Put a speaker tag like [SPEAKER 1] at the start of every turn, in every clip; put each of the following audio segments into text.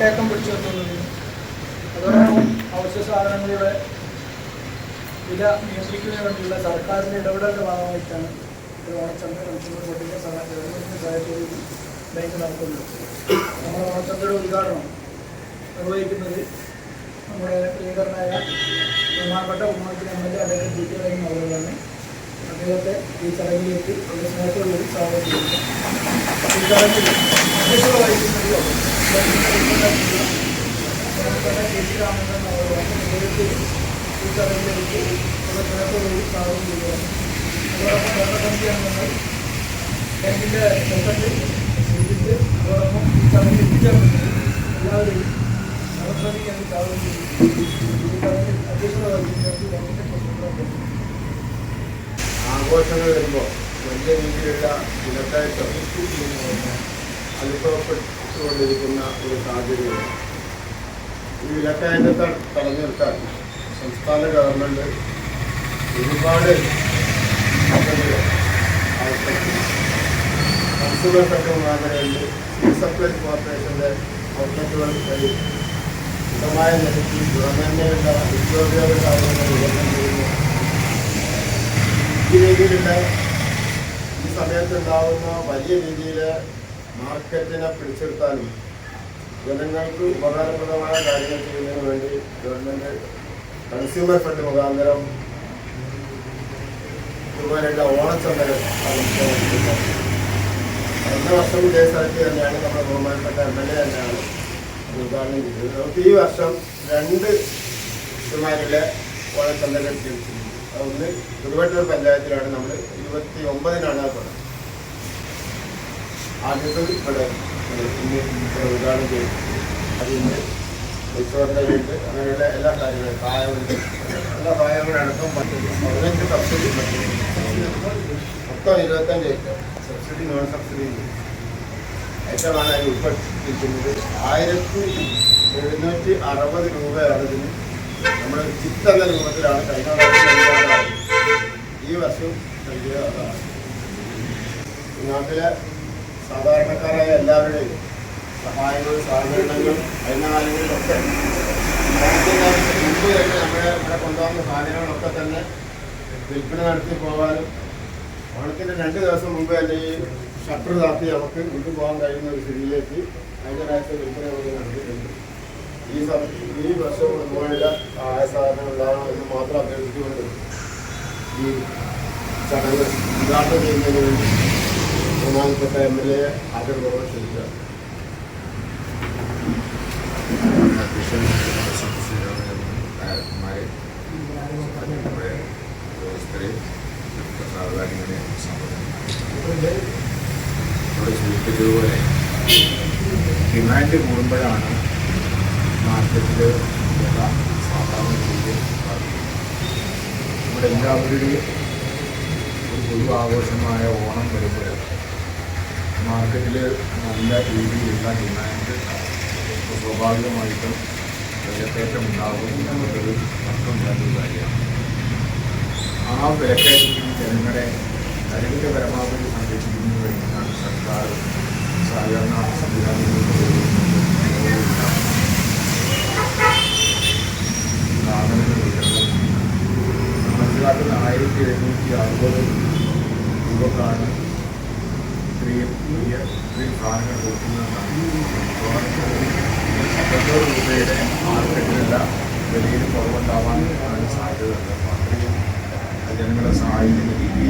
[SPEAKER 1] വിലക്കയറ്റം പിടിച്ചു നിർത്തുന്നതിന് അതോടൊപ്പം അവശ്യ സാധനങ്ങളുടെ വില നിയന്ത്രിക്കുന്നതിന് വേണ്ടിയുള്ള സർക്കാരിന്റെ ഇടപെടലിന്റെ ഭാഗമായിട്ടാണ് ബാങ്ക് നടത്തുന്നത് നമ്മുടെ ഓണച്ചന്തയുടെ ഉദ്ഘാടനം നിർവഹിക്കുന്നത് നമ്മുടെ പ്രിയങ്കരനായ ബഹുമാനപ്പെട്ട ഉമ്മത്തിന് എം എൽ എ അദ്ദേഹം അദ്ദേഹത്തെ ഈ ചടങ്ങിലേക്ക് ഒരു സ്നേഹത്തോടുകൂടി സ്വാഗതം ഈ ചടങ്ങിൽ അധ്യക്ഷത വഹിക്കുന്നത് ഈ ചടങ്ങിലേക്ക് ഒരു സ്നേഹത്തോടുകൂടി സ്വാഗതം ചെയ്യുകയാണ്. അതോടൊപ്പം ഭരണസമിതി അംഗങ്ങൾ ബാങ്കിന്റെ സെക്രട്ടറി ശ്രീജിത്ത് അതോടൊപ്പം ഈ ചടങ്ങിൽ എത്തിച്ചേർന്നത് എല്ലാവരെയും ഭരണസമിതിക്ക് വേണ്ടി സ്വാഗതം ചെയ്യുന്നു ഈ ചടങ്ങിൽ അധ്യക്ഷത വഹിക്കുന്നത് ബാങ്കിന്റെ പ്രസിഡന്റ്
[SPEAKER 2] ആഘോഷങ്ങൾ വരുമ്പോൾ വലിയ രീതിയിലുള്ള വിലക്കയറ്റം അനുഭവപ്പെട്ടുകൊണ്ടിരിക്കുന്ന ഒരു സാഹചര്യമാണ് ഈ വിലക്കയറ്റത്തെ തടഞ്ഞു നിർത്താൻ സംസ്ഥാന ഗവൺമെന്റ് ഒരുപാട് കൺസ്യൂമർ സെക്ടർ മുഖാന്തരമുണ്ട് സിവിൽ സപ്ലൈസ് കോർപ്പറേഷന്റെ ഔട്ട്ലെറ്റുകൾ വഴി മിതമായ നിരക്കിൽ ഗുണമേന്മയുള്ള നിത്യോപയോഗ സാധനങ്ങൾ വിതരണം ചെയ്യുന്നു ഈ രീതിയിലുള്ള ഈ സമയത്തുണ്ടാവുന്ന വലിയ രീതിയിൽ മാർക്കറ്റിനെ പിടിച്ചെടുത്താനും ജനങ്ങൾക്ക് ഉപകാരപ്രദമായ കാര്യങ്ങൾ ചെയ്യുന്നതിന് വേണ്ടി ഗവൺമെന്റ് കൺസ്യൂമർ ഫണ്ട് മുഖാന്തരം ഇതുപോലെയുള്ള ഓണച്ചന്തകൾ കഴിഞ്ഞ വർഷം ഇതേ സ്ഥലത്ത് തന്നെയാണ് നമ്മുടെ ബഹുമാനപ്പെട്ട എം എൽ എ തന്നെയാണ് ഉദ്ഘാടനം ചെയ്തത്. നമുക്ക് ഈ വർഷം രണ്ട് ഇതുമാരുള്ള ഓണച്ചന്തകൾ ക്ഷണിച്ചിട്ടുണ്ട് ഒന്ന് ഗുരുവായൂർ പഞ്ചായത്തിലാണ് നമ്മൾ ഇരുപത്തി ഒമ്പതിനാണ് അത് തുടങ്ങുന്നത് ആദ്യത്തെ ഇവിടെ ഇന്ന് ഉദ്ഘാടനം ചെയ്തു. അതിന് റിസോർട്ടുണ്ട് അങ്ങനെയുള്ള എല്ലാ കാര്യങ്ങളും സഹായമുണ്ട് എല്ലാ പറ്റും പതിനഞ്ച് സബ്സിഡി മൊത്തം ഇരുപത്തഞ്ച് ഐറ്റം സബ്സിഡി നോൺ സബ്സിഡി ഐറ്റമാണ് അതിൽ ഉൾപ്പെട്ടിരിക്കുന്നത്. ആയിരത്തി എഴുന്നൂറ്റി അറുപത് രൂപയാണ് ഇതിന് നമ്മുടെ ചിത്ത് എന്ന രൂപത്തിലാണ് കൈകാണാൻ ഈ വർഷം നൽകിയ അതാണ്. നാട്ടിലെ സാധാരണക്കാരായ എല്ലാവരുടെയും സഹായങ്ങളും സഹകരണങ്ങളും അതിനാലുകളിലൊക്കെ മുമ്പ് തന്നെ നമ്മുടെ ഇവിടെ കൊണ്ടുവന്ന സാധനങ്ങളൊക്കെ തന്നെ വിൽപ്പന നടത്തി പോകാനും ഓണത്തിന്റെ രണ്ട് ദിവസം മുമ്പ് തന്നെ ഈ ഷട്ടർ താത്തി നമുക്ക് കൊണ്ടുപോകാൻ പോകാൻ കഴിയുന്ന ഒരു സ്ഥിതിയിലേക്ക് അതിന്റെ രാജ്യത്തെ വിൽപ്പന നടത്തിയിട്ടുണ്ട്. ഈ സം- ഈ വർഷവും അതുപോലുള്ള സഹായ സാധനം ഉണ്ടാകണം എന്ന് മാത്രം അഭ്യർത്ഥിച്ചുകൊണ്ട് ഈ ചടങ്ങ് ഉദ്ഘാടനം ചെയ്യുന്നതിന് വേണ്ടി ബഹുമാനപ്പെട്ട എം എൽ എ ആദരപൂർവം ക്ഷണിക്കുക
[SPEAKER 3] വർദ്ധിക്കുന്നത് എല്ലാവരുടെയും ഒരു പൊതു ആഘോഷമായ ഓണം വരുമ്പോൾ മാർക്കറ്റിൽ നല്ല രീതിയിലുള്ള ഡിമാൻഡ് സ്വാഭാവികമായിട്ടും വിലക്കയറ്റം ഉണ്ടാകും എന്നുള്ളത് അർത്ഥമില്ലാത്തൊരു കാര്യമാണ്. ആ വിലക്കയറ്റത്തിന് ജനങ്ങളെ കഴിവിന്റെ പരമാവധി സംരക്ഷിക്കുന്നതിന് വേണ്ടിയാണ് സർക്കാർ സഹകരണ സംവിധാനങ്ങൾ സാധനങ്ങൾ വിതരണം നമ്മൾ മനസ്സിലാക്കുന്ന ആയിരത്തി എഴുന്നൂറ്റി അറുപത് രൂപക്കാണ് ഇത്രയും വലിയ ഇത്രയും സാധനങ്ങൾ കൊടുക്കുന്നതെന്നാണ് പത്തൊമ്പത് രൂപയുടെ മാർക്കറ്റിലല്ല വിലയിൽ കുറവുണ്ടാവാൻ സാധ്യതയുണ്ട് അത്രയും ജനങ്ങളെ സഹായിക്കുന്ന രീതിയിലാണ്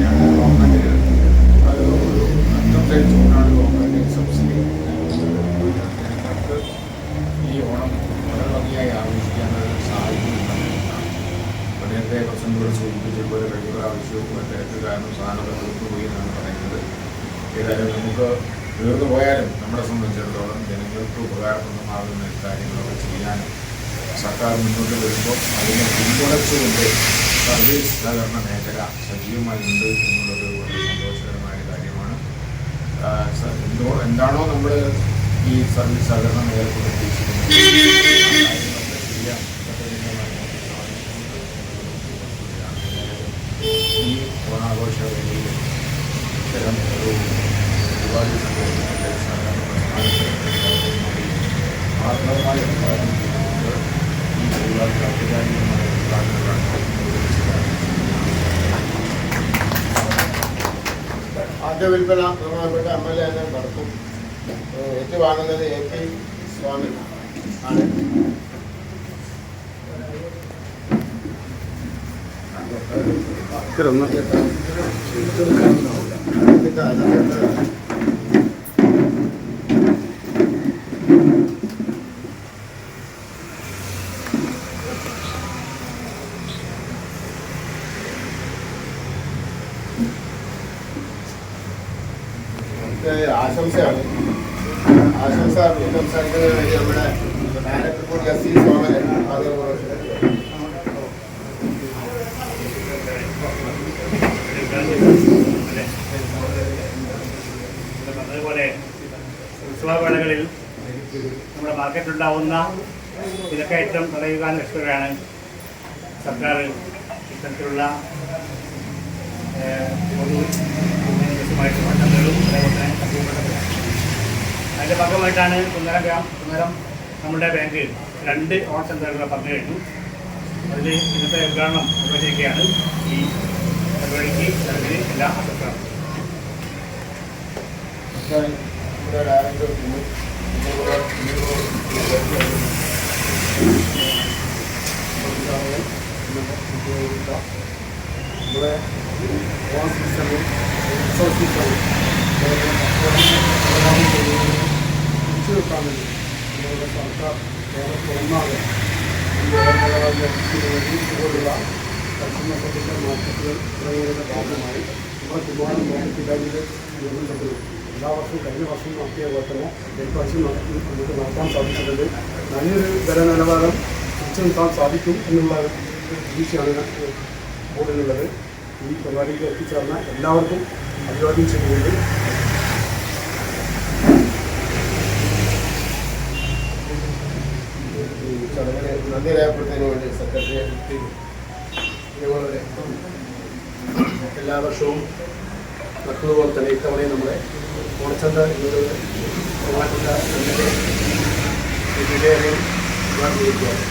[SPEAKER 3] ഏതായാലും നമുക്ക് തീർന്നു പോയാലും നമ്മളെ സംബന്ധിച്ചിടത്തോളം ജനങ്ങൾക്ക് ഉപകാരപ്രദമാകുന്ന കാര്യങ്ങളൊക്കെ ചെയ്യാനും സർക്കാർ മുന്നോട്ട് വരുമ്പോൾ അതിനെ പിന്തുണച്ചുകൊണ്ട് സർവീസ് സഹകരണ മേഖല സജീവമായിട്ടുണ്ട് എന്നുള്ളത് വളരെ സന്തോഷകരമായ കാര്യമാണ് എന്തോ എന്താണോ നമ്മൾ ഈ സർവീസ് സഹകരണ മേഖലയ്ക്ക് ഉദ്ദേശിക്കുന്നത്. ഈ ഓണാഘോഷ വേദിയിൽ ഇത്തരം ഒരു പരിപാടി ഉണ്ടാകുന്നത് ഈ പരിപാടി ഔപചാരികമായ
[SPEAKER 4] ആദ്യ വിൽപ്പന ബഹുമാനപ്പെട്ട എം എൽ എ തന്നെ നടത്തും. ഏറ്റുവാങ്ങുന്നത് എ പി സ്വാമി ആണ്. ഇത് ആശംസയാണ്. ആശംസ സംസാരിക്കുന്നതിന് വേണ്ടി നമ്മുടെ ഡയറക്ടർ കൂടി എസ് സി സോമൻ അതുപോലെ
[SPEAKER 5] ഉത്സവവേളകളിൽ നമ്മുടെ മാർക്കറ്റിലുണ്ടാവുന്ന വിലക്കയറ്റം തടയുക ലക്ഷ്യമാണ് സർക്കാർ ഇത്തരത്തിലുള്ള ഏഹ്, പൊതു വിദ്യാഭ്യാസമായിട്ട് പദ്ധതികളും അതേപോലെ തന്നെ കമ്പ്യൂട്ടറുകളും അതിന്റെ ഭാഗമായിട്ടാണ് കുന്നരം ഗ്രാം കുന്നരം നമ്മുടെ ബാങ്ക് രണ്ട് ഓൺ സെന്ററുകൾ പറഞ്ഞു കഴിഞ്ഞു. അതിൽ ഇന്നത്തെ ഉദ്ഘാടനം നിർവഹിച്ചിരിക്കുകയാണ്. ഈ പരിപാടിക്ക് ചടങ്ങിന് എല്ലാ അസത്താണ്
[SPEAKER 4] ഇവിടെ ഓൺ സീസണും ഉത്സവ സീസണും വെക്കാൻ വേണ്ടി നമ്മുടെ സർക്കാർ കേരളത്തിൽ ഒന്നാകെ ഇതുപോലുള്ള കസ്റ്റമർ മാർക്കറ്റുകൾ തുടങ്ങിയതിന്റെ ഭാഗമായി നമ്മുടെ കുമാരൻ ബാങ്കിന്റെ നേതൃത്വത്തിൽ എല്ലാ വർഷവും കഴിഞ്ഞ വർഷം നടത്തിയ പോലെ തന്നെ ഇപ്രാവശ്യം നടത്തി നമുക്ക് നടത്താൻ സാധിച്ചിട്ടുണ്ട്. നല്ലൊരു വില നിലവാരം തിരിച്ചു നിർത്താൻ സാധിക്കും എന്നുള്ള പ്രതീക്ഷയാണ് ബോർഡിനുള്ളത്. ഈ പരിപാടിയിൽ എത്തിച്ചേർന്ന എല്ലാവർക്കും അഭിവാദ്യം ചെയ്യുന്നുണ്ട് ഈ ചടങ്ങിന് നന്ദി രേഖപ്പെടുത്തുന്നതിന് വേണ്ടി സെക്രട്ടറി ഇതുപോലെ എല്ലാ വർഷവും നടക്കുന്നതുപോലെ തന്നെ ഇത്തവണയും നമ്മുടെ ഓണച്ചന്ത എന്നൊരു പ്രധാനപ്പെട്ട വിജയം ഉദ്ഘാടനം ചെയ്യുകയാണ്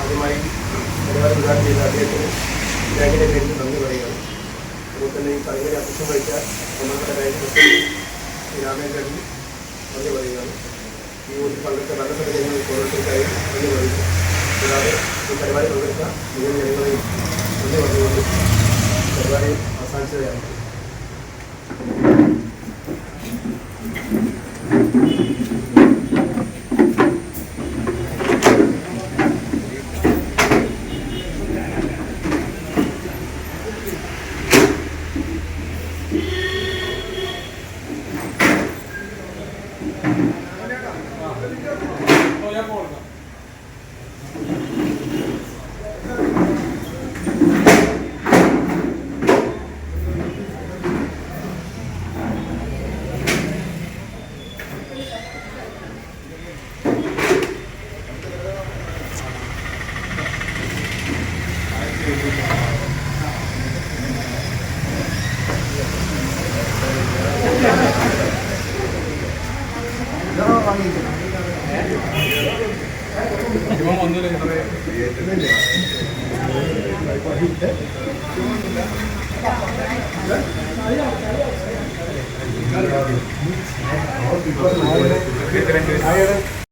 [SPEAKER 4] ആദ്യമായി പരിപാടി ഉദ്ഘാടനം ചെയ്ത അദ്ദേഹത്തിന് ബാങ്കിന്റെ പേരിൽ നന്ദി പറയുകയാണ്. അതുപോലെ തന്നെ ഈ ചടങ്ങിനെ അധ്യക്ഷം വഹിച്ച നമ്മളുടെ ബാങ്ക് രാമേന്ദ്രൻ നന്ദി പറയുകയാണ്. ഈ ഊരിൽ പങ്കെടുത്ത ഭരണസമിതികൾ ഓരോരുത്തർക്കായി നന്ദി പറയുന്നു. കൂടാതെ ഈ പരിപാടി പങ്കെടുത്ത മുഴുവൻ ജനങ്ങളെയും നന്ദി പറഞ്ഞുകൊണ്ട് പരിപാടി അവസാനിച്ചതാണ് വാങ്ങിയിട്ടില്ല